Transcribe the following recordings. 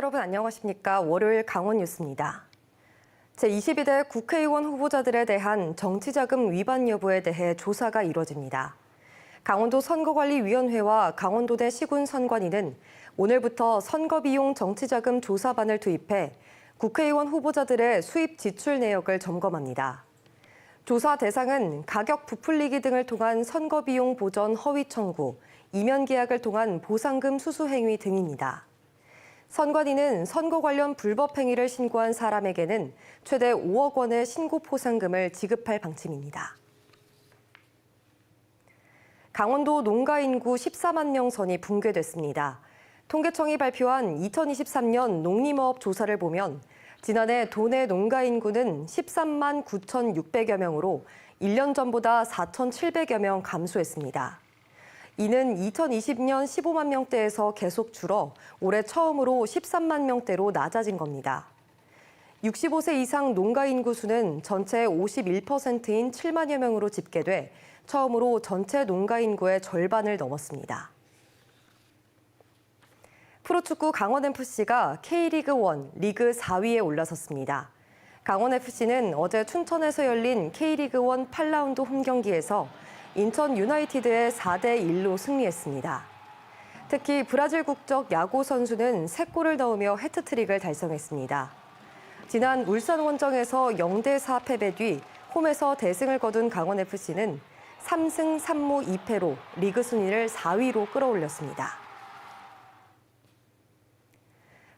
여러분 안녕하십니까? 월요일 강원 뉴스입니다. 제22대 국회의원 후보자들에 대한 정치자금 위반 여부에 대해 조사가 이뤄집니다. 강원도 선거관리위원회와 강원도내 시군 선관위는 오늘부터 선거비용 정치자금 조사반을 투입해 국회의원 후보자들의 수입 지출 내역을 점검합니다. 조사 대상은 가격 부풀리기 등을 통한 선거비용 보전 허위 청구, 이면 계약을 통한 보상금 수수 행위 등입니다. 선관위는 선거 관련 불법 행위를 신고한 사람에게는 최대 5억 원의 신고 포상금을 지급할 방침입니다. 강원도 농가 인구 14만 명 선이 붕괴됐습니다. 통계청이 발표한 2023년 농림어업 조사를 보면 지난해 도내 농가 인구는 13만 9,600여 명으로 1년 전보다 4,700여 명 감소했습니다. 이는 2020년 15만 명대에서 계속 줄어 올해 처음으로 13만 명대로 낮아진 겁니다. 65세 이상 농가 인구 수는 전체 51%인 7만여 명으로 집계돼 처음으로 전체 농가 인구의 절반을 넘었습니다. 프로축구 강원FC가 K리그 1 리그 4위에 올라섰습니다. 강원FC는 어제 춘천에서 열린 K리그 1 8라운드 홈 경기에서 인천 유나이티드의 4대 1로 승리했습니다. 특히 브라질 국적 야구 선수는 3골을 넣으며 해트트릭을 달성했습니다. 지난 울산 원정에서 0대 4 패배 뒤 홈에서 대승을 거둔 강원FC는 3승 3무 2패로 리그 순위를 4위로 끌어올렸습니다.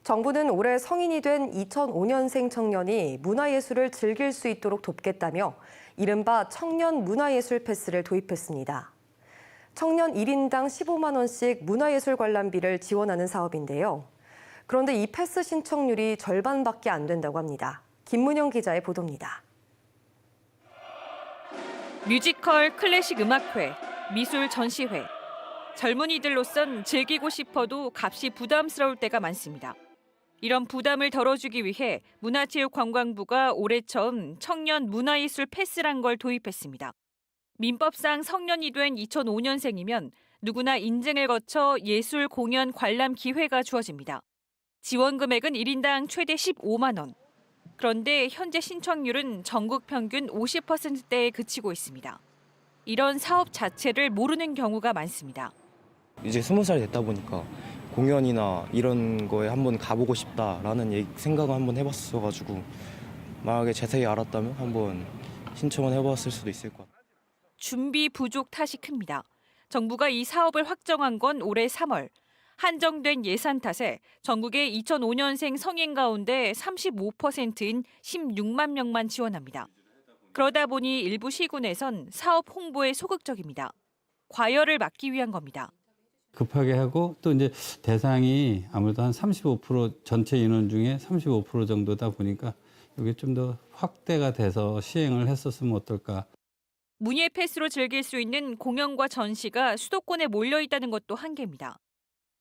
정부는 올해 성인이 된 2005년생 청년이 문화예술을 즐길 수 있도록 돕겠다며 이른바 청년 문화예술 패스를 도입했습니다. 청년 1인당 15만 원씩 문화예술 관람비를 지원하는 사업인데요. 그런데 이 패스 신청률이 절반밖에 안 된다고 합니다. 김문영 기자의 보도입니다. 뮤지컬 클래식 음악회, 미술 전시회. 젊은이들로선 즐기고 싶어도 값이 부담스러울 때가 많습니다. 이런 부담을 덜어주기 위해 문화체육관광부가 올해 처음 청년 문화예술 패스란 걸 도입했습니다. 민법상 성년이 된 2005년생이면 누구나 인증을 거쳐 예술 공연 관람 기회가 주어집니다. 지원 금액은 1인당 최대 15만 원. 그런데 현재 신청률은 전국 평균 50%대에 그치고 있습니다. 이런 사업 자체를 모르는 경우가 많습니다. 이제 스무 살이 됐다 보니까 공연이나 이런 거에 한번 가보고 싶다라는 생각을 한번 해봤어가지고 만약에 자세히 알았다면 한번 신청을 해봤을 수도 있을 것 같아요. 준비 부족 탓이 큽니다. 정부가 이 사업을 확정한 건 올해 3월. 한정된 예산 탓에 전국의 2005년생 성인 가운데 35%인 16만 명만 지원합니다. 그러다 보니 일부 시군에선 사업 홍보에 소극적입니다. 과열을 막기 위한 겁니다. 급하게 하고 또 이제 대상이 아무래도 한 35% 전체 인원 중에 35% 정도다 보니까 이게 좀 더 확대가 돼서 시행을 했었으면 어떨까. 문예 패스로 즐길 수 있는 공연과 전시가 수도권에 몰려 있다는 것도 한계입니다.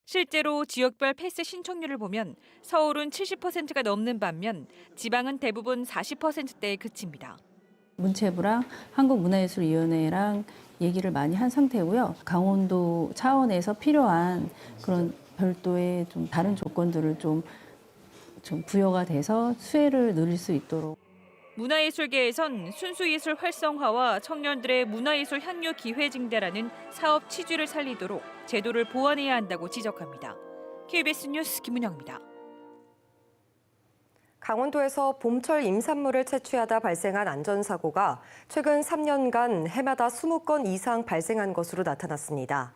실제로 지역별 패스 신청률을 보면 서울은 70%가 넘는 반면 지방은 대부분 40%대에 그칩니다. 문체부랑 한국문화예술위원회랑 얘기를 많이 한 상태고요. 강원도 차원에서 필요한 그런 별도의 좀 다른 조건들을 좀, 좀 부여가 돼서 수혜를 누릴 수 있도록 문화예술계에선 순수예술 활성화와 청년들의 문화예술 향유 기회 증대라는 사업 취지를 살리도록 제도를 보완해야 한다고 지적합니다. KBS 뉴스 김은영입니다. 강원도에서 봄철 임산물을 채취하다 발생한 안전사고가 최근 3년간 해마다 20건 이상 발생한 것으로 나타났습니다.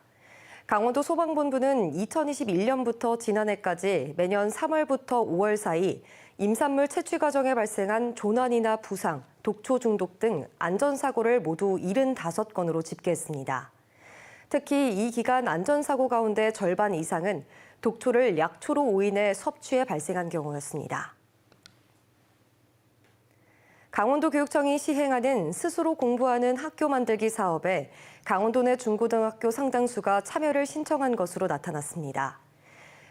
강원도 소방본부는 2021년부터 지난해까지 매년 3월부터 5월 사이 임산물 채취 과정에 발생한 조난이나 부상, 독초 중독 등 안전사고를 모두 75건으로 집계했습니다. 특히 이 기간 안전사고 가운데 절반 이상은 독초를 약초로 오인해 섭취해 발생한 경우였습니다. 강원도 교육청이 시행하는 스스로 공부하는 학교 만들기 사업에 강원도 내 중고등학교 상당수가 참여를 신청한 것으로 나타났습니다.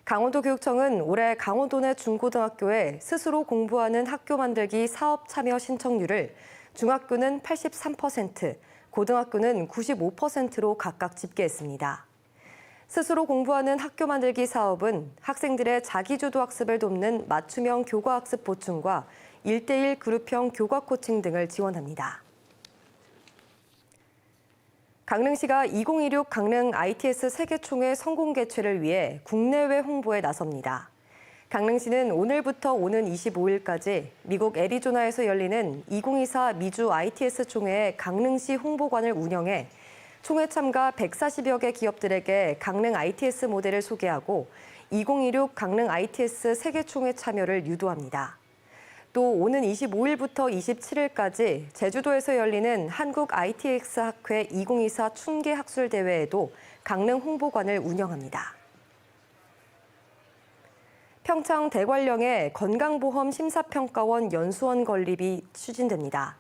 강원도 교육청은 올해 강원도 내 중고등학교에 스스로 공부하는 학교 만들기 사업 참여 신청률을 중학교는 83%, 고등학교는 95%로 각각 집계했습니다. 스스로 공부하는 학교 만들기 사업은 학생들의 자기주도 학습을 돕는 맞춤형 교과 학습 보충과 일대일 그룹형 교과 코칭 등을 지원합니다. 강릉시가 2016 강릉 ITS 세계총회 성공 개최를 위해 국내외 홍보에 나섭니다. 강릉시는 오늘부터 오는 25일까지 미국 애리조나에서 열리는 2024 미주 ITS 총회의 강릉시 홍보관을 운영해 총회 참가 140여 개 기업들에게 강릉 ITS 모델을 소개하고 2016 강릉 ITS 세계총회 참여를 유도합니다. 또 오는 25일부터 27일까지 제주도에서 열리는 한국 ITX 학회 2024 춘계 학술 대회에도 강릉 홍보관을 운영합니다. 평창 대관령에 건강보험 심사평가원 연수원 건립이 추진됩니다.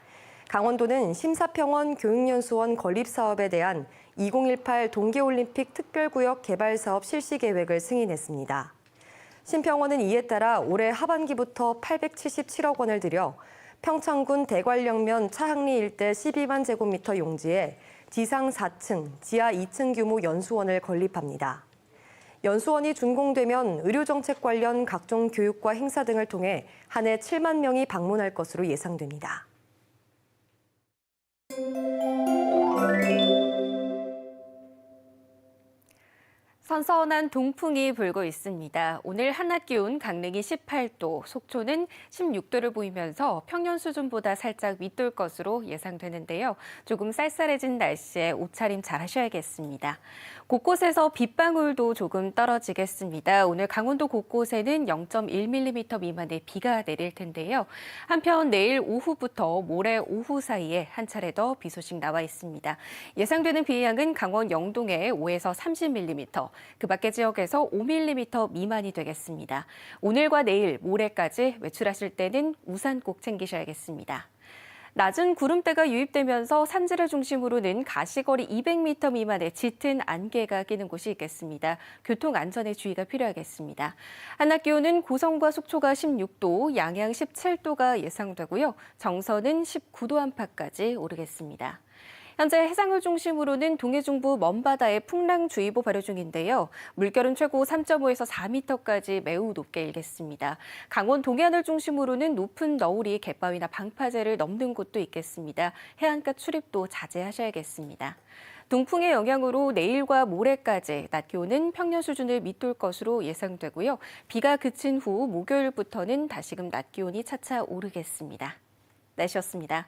강원도는 심사평원 교육연수원 건립 사업에 대한 2018 동계올림픽 특별구역 개발 사업 실시 계획을 승인했습니다. 신평원은 이에 따라 올해 하반기부터 877억 원을 들여 평창군 대관령면 차항리 일대 12만 제곱미터 용지에 지상 4층, 지하 2층 규모 연수원을 건립합니다. 연수원이 준공되면 의료정책 관련 각종 교육과 행사 등을 통해 한 해 7만 명이 방문할 것으로 예상됩니다. Música 선선한 동풍이 불고 있습니다. 오늘 한낮 기온 강릉이 18도, 속초는 16도를 보이면서 평년 수준보다 살짝 윗돌 것으로 예상되는데요. 조금 쌀쌀해진 날씨에 옷차림 잘 하셔야겠습니다. 곳곳에서 빗방울도 조금 떨어지겠습니다. 오늘 강원도 곳곳에는 0.1mm 미만의 비가 내릴 텐데요. 한편 내일 오후부터 모레 오후 사이에 한 차례 더 비 소식 나와 있습니다. 예상되는 비의 양은 강원 영동에 5에서 30mm, 그 밖의 지역에서 5mm 미만이 되겠습니다. 오늘과 내일, 모레까지 외출하실 때는 우산 꼭 챙기셔야겠습니다. 낮은 구름대가 유입되면서 산지를 중심으로는 가시거리 200m 미만의 짙은 안개가 끼는 곳이 있겠습니다. 교통 안전에 주의가 필요하겠습니다. 한낮 기온은 고성과 속초가 16도, 양양 17도가 예상되고요. 정선은 19도 안팎까지 오르겠습니다. 현재 해상을 중심으로는 동해 중부 먼바다에 풍랑주의보 발효 중인데요. 물결은 최고 3.5에서 4m까지 매우 높게 일겠습니다. 강원 동해안을 중심으로는 높은 너울이 갯바위나 방파제를 넘는 곳도 있겠습니다. 해안가 출입도 자제하셔야겠습니다. 동풍의 영향으로 내일과 모레까지 낮 기온은 평년 수준을 밑돌 것으로 예상되고요. 비가 그친 후 목요일부터는 다시금 낮 기온이 차차 오르겠습니다. 날씨였습니다.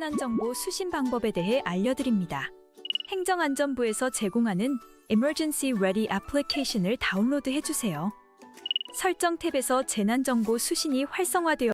긴급재난정보 수신 방법에 대해 알려드립니다. 행정안전부에서 제공하는 Emergency Ready 애플리케이션을 다운로드 해주세요. 설정 탭에서 재난정보 수신이 활성화되어